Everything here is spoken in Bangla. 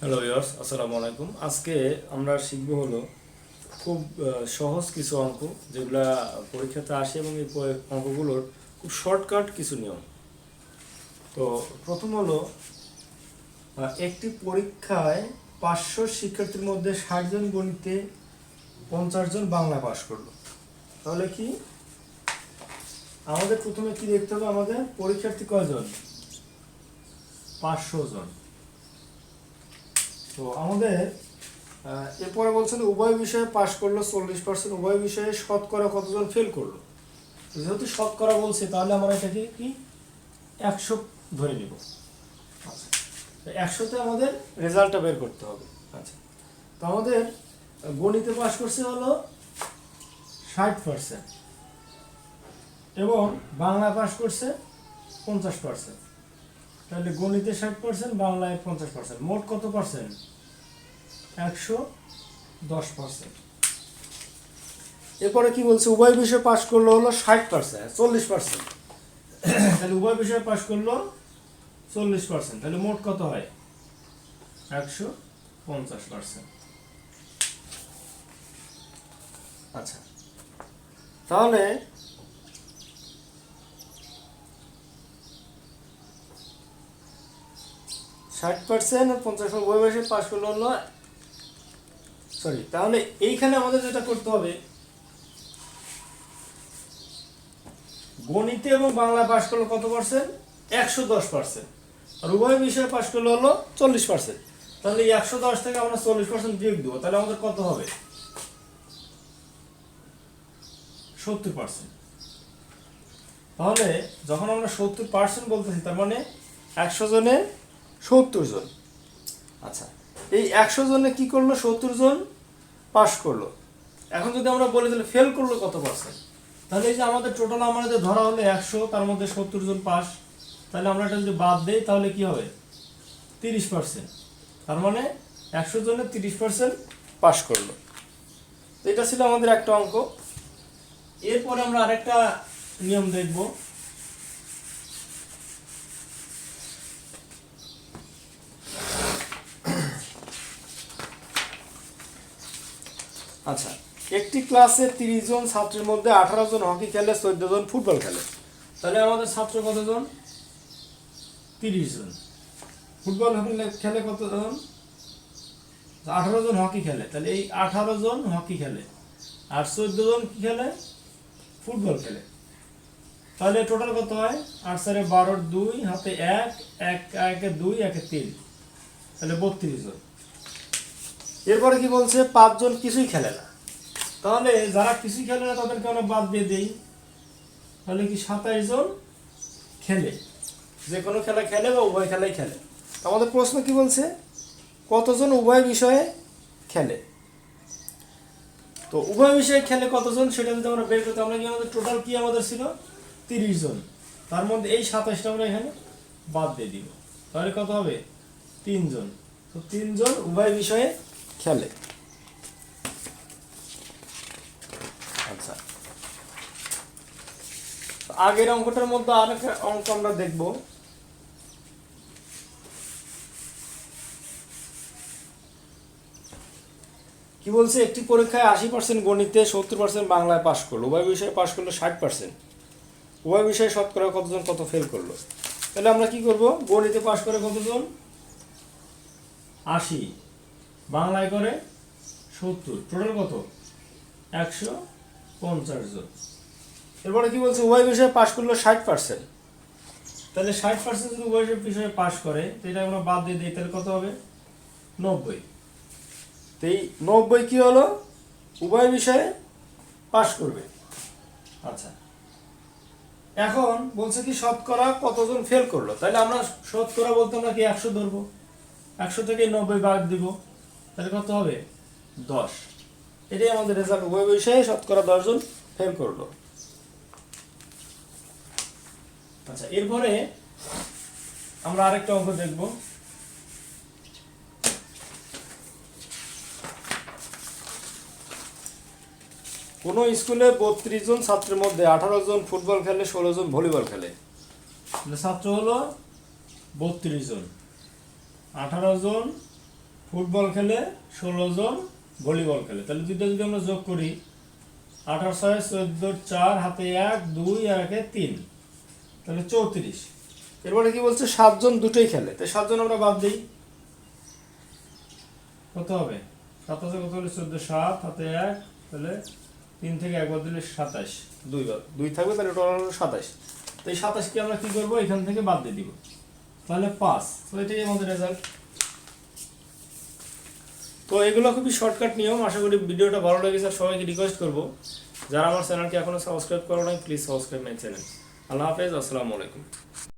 হ্যালো ভিউয়ার্স আসসালামু আলাইকুম আজকে আমরা শিখব হলো খুব সহজ কিছু অঙ্ক যেগুলা পরীক্ষাতে আসে এবং এই অঙ্কগুলোর খুব শর্টকাট কিছু নিয়ম। তো প্রথম হলো একটি পরীক্ষায় পাঁচশো শিক্ষার্থীর মধ্যে ষাট জন গণিতে পঞ্চাশ জন বাংলা পাশ করল। তাহলে কি? আমাদের প্রথমে কি দেখতে হবে? আমাদের পরীক্ষার্থী কয়জন? পাঁচশো জন। তো আমাদের এরপরে বলছেন উভয় বিষয়ে পাশ করল চল্লিশ পার্সেন্ট উভয় বিষয়ে শতকরা কতজন ফেল করল? যেহেতু শতকরা বলছে, তাহলে আমরা এটাকে কি? একশো ধরে নিব। আচ্ছা একশোতে আমাদের রেজাল্টটা বের করতে হবে। আচ্ছা তো আমাদের গণিতে পাশ করছে হলো ষাট পার্সেন্ট এবং বাংলা পাশ করছে পঞ্চাশ পার্সেন্ট তাহলে গণিতে ষাট পার্সেন্ট বাংলায় পঞ্চাশ পার্সেন্ট মোট কত পার্সেন্ট একশো দশ পার্সেন্ট এরপরে কি বলছে উভয় বিষয়ে পাশ করল হলো ষাট পার্সেন্ট চল্লিশ পার্সেন্ট তাহলে উভয় বিষয়ে পাশ করল চল্লিশ পার্সেন্ট তাহলে মোট কত হয়? একশো পঞ্চাশ পার্সেন্ট আচ্ছা। তাহলে ষাট পার্সেন্ট আর পঞ্চাশ বয়সে পাশ করল হলো সরি তাহলে এইখানে আমাদের যেটা করতে হবে, গণিতে এবং বাংলা পাশ করল কত পার্সেন্ট একশো দশ পার্সেন্ট আর উভয় বিষয়ে পাশ করল হলো চল্লিশ পার্সেন্ট তাহলে একশো দশ থেকে আমরা চল্লিশ পার্সেন্ট বিয়োগ দেবো, তাহলে আমাদের কত হবে? সত্তর পার্সেন্ট তাহলে যখন আমরা সত্তর পার্সেন্ট বলতেছি, তার মানে একশো জনে সত্তর জন। আচ্ছা এই একশো জনে কি করল? সত্তর জন পাস করল। এখন যদি আমরা বলি তাহলে ফেল করল কত পার্সেন্ট তাহলে এই যে আমাদের টোটাল আমাদের ধরা হলো একশো, তার মধ্যে সত্তর জন পাস তাহলে আমরা এটা যদি বাদ দেই, তাহলে কি হবে? তিরিশ পার্সেন্ট তার মানে একশো জনে তিরিশ পার্সেন্ট পাস করল। তো এটা ছিল আমাদের একটা অঙ্ক। এরপরে আমরা আরেকটা নিয়ম দেখব। আচ্ছা একটি ক্লাসে তিরিশ জন ছাত্রের মধ্যে আঠারো জন হকি খেলে, চোদ্দ জন ফুটবল খেলে। তাহলে আমাদের ছাত্র কতজন তিরিশ জন। ফুটবল খেলে কতজন আঠারো জন হকি খেলে। তাহলে এই আঠারো জন হকি খেলে। আর চোদ্দ জন কি খেলে? ফুটবল খেলে। তাহলে টোটাল কত হয়? আট সারে বারোর দুই, হাতে এক এক, একে দুই, একে তিন। তাহলে বত্রিশ জন। এরপরে কি বলছে পাঁচজন কিছুই খেলে না। তাহলে যারা কিছুই খেলে না তাদেরকে আমরা বাদ দিয়ে দিই। তাহলে কি সাতাইশ জন খেলে? যে কোনো খেলা খেলে বা উভয় খেলাই খেলে। আমাদের প্রশ্ন কি বলছে কতজন উভয় বিষয়ে খেলে? তো উভয় বিষয়ে খেলে কতজন সেটা যদি আমরা বের করতে আমরা কি আমাদের টোটাল কি আমাদের ছিল? তিরিশ জন। তার মধ্যে এই সাতাশটা আমরা এখানে বাদ দিয়ে দিব। তাহলে কত হবে? তিনজন। তো তিনজন উভয় বিষয়ে খেলে আচ্ছা আগের অঙ্কটার মধ্যে আর একটা অঙ্ক আমরা দেখব। কি বলছে? একটি পরীক্ষায় আশি পার্সেন্ট গণিতে সত্তর পার্সেন্ট বাংলায় পাশ করল। উভয় বিষয়ে পাশ করল ষাট পার্সেন্ট উভয় বিষয়ে শতকরা কতজন, কত ফেল করল? তাহলে আমরা কি করব? গণিতে পাশ করে কতজন? আশি। বাংলায় করে সত্তর। টোটাল কত? একশো পঞ্চাশ জন। এরপরে কি বলছে? উভয় বিষয়ে পাশ করল ষাট পার্সেন্ট তাহলে ষাট পার্সেন্ট যদি উভয় বিষয়ে পাশ করে তো এটা আমরা বাদ দিয়ে দিই তাহলে কত হবে? নব্বই। তো এই নব্বই কি হলো? উভয় বিষয়ে পাশ করবে। আচ্ছা। এখন বলছে কি শতকরা কতজন ফেল করল? তাহলে আমরা শতকরা বলতে আমরা কি একশো ধরবো? একশো থেকে নব্বই বাদ দিব। তাহলে কত হবে? দশ। এটাই আমাদের রেজাল্ট। উভয় বিষয়ে শতকরা দশজন ফেল করল। আচ্ছা এরপরে আমরা আরেকটা অঙ্ক দেখব। কোনো স্কুলে বত্রিশ জন ছাত্রের মধ্যে আঠারো জন ফুটবল খেলে ষোলো জন ভলিবল খেলে? ছাত্র হলো বত্রিশ জন। আঠারো জন ফুটবল খেলে ষোলো জন ভলিবল খেলে। তাহলে দুইটা যদি আমরা যোগ করি আঠারো ছয় চোদ্দ চার হাতে এক দুই আর একে তিন। তাহলে চৌত্রিশ। এরপরে কি বলছে? সাতজন দুটোই খেলে। তাই সাতজন আমরা বাদ দিই। কত হবে? সাত হাজার কত হলে চোদ্দ সাত হাতে এক তাহলে তিন থেকে একবার দিলে সাতাশ। দুই বার দুই থাকবে তাহলে টোটাল হলো সাতাশ। তো এই সাতাশকে আমরা কি করব? এখান থেকে বাদ দিয়ে দিব। তাহলে পাঁচ। তো এটাই আমাদের রেজাল্ট তো এগুলো খুবই শর্টকাট নিয়ম। আশা করি ভিডিওটা ভালো লেগেছে, আর সবাইকে রিকোয়েস্ট করব। যারা আমার চ্যানেলকে এখনও সাবস্ক্রাইব করো নাই প্লিজ সাবস্ক্রাইব মাই চ্যানেল আল্লাহ হাফেজ, আসসালামু আলাইকুম।